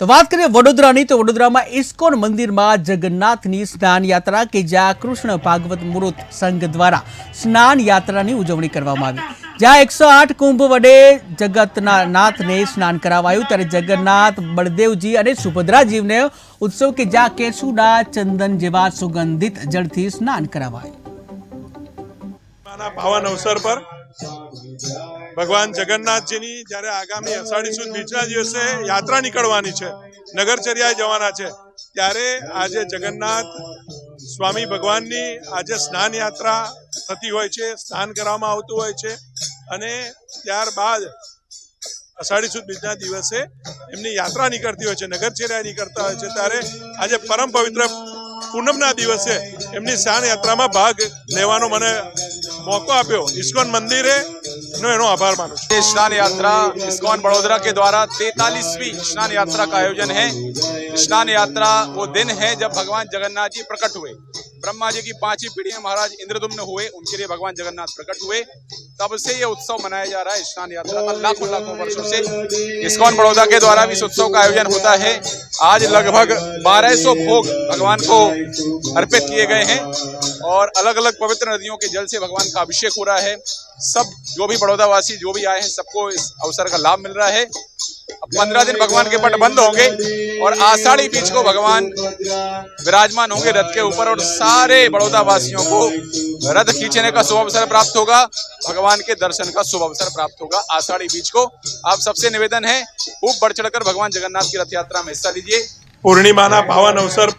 તો વાત કરીએ વડોદરાની, તો વડોદરામાં ઇસ્કોન મંદિરમાં જગન્નાથની સ્નાન યાત્રા કે જ્યાં કૃષ્ણ ભાગવત મુહૂર્ત સંઘ દ્વારા સ્નાન યાત્રાની ઉજવણી કરવામાં આવી. જ્યાં એકસો આઠ કુંભ વડે જગતના નાથને સ્નાન કરાવાયું, ત્યારે જગન્નાથ, બળદેવજી અને સુભદ્રાજીવને ઉત્સવ કે જ્યાં કેસુડા ચંદન જેવા સુગંધિત જળથી સ્નાન કરાવાયું. પાવન અવસર પર ભગવાન જગન્નાથજીની જ્યારે આગામી અષાઢી સુદ બીજના દિવસે યાત્રા નીકળવાની છે, નગરચર્યાએ જવાના છે, ત્યારે આજે જગન્નાથ સ્વામી ભગવાનની આજે સ્નાન યાત્રા થતી હોય છે, સ્નાન કરવામાં આવતું હોય છે અને ત્યારબાદ અષાઢી સુદ બીજના દિવસે એમની યાત્રા નીકળતી હોય છે નગરચર્યા નીકળતા હોય છે, ત્યારે આજે પરમ પવિત્ર પૂનમના દિવસે એમની સ્નાન યાત્રામાં ભાગ લેવાનો મને મોકો આપ્યો ઇસ્કોન મંદિરે નો એનો આભાર માનું છું ये स्नान यात्रा इस्कॉन बड़ोदरा के द्वारा तैतालीसवीं स्नान यात्रा का आयोजन है स्नान यात्रा वो दिन है जब भगवान जगन्नाथ जी प्रकट हुए ब्रह्मा जी की पांचवी पीढ़ी में महाराज इंद्रदुम्न हुए उनके लिए भगवान जगन्नाथ प्रकट हुए तब से ये उत्सव मनाया जा रहा है स्नान यात्रा का लाखों लाखों वर्षों से इस्कॉन बड़ौदा के द्वारा भी इस उत्सव का आयोजन होता है आज लगभग 1200 भोग भगवान को अर्पित किए गए हैं और अलग अलग पवित्र नदियों के जल से भगवान का अभिषेक हो रहा है। सब जो भी बड़ौदावासी, जो भी आए हैं, सबको इस अवसर का लाभ मिल रहा है। पंद्रह दिन भगवान के पट बंद होंगे और आषाढ़ी बीच को भगवान विराजमान होंगे रथ के ऊपर और सारे बड़ौदा वासियों को रथ खींचने का शुभ अवसर प्राप्त होगा। भगवान के दर्शन का शुभ अवसर प्राप्त होगा आषाढ़ी बीच को। आप सबसे निवेदन है, खूब बढ़ चढ़कर भगवान जगन्नाथ की रथ यात्रा में हिस्सा लीजिए। पूर्णिमाना पावन अवसर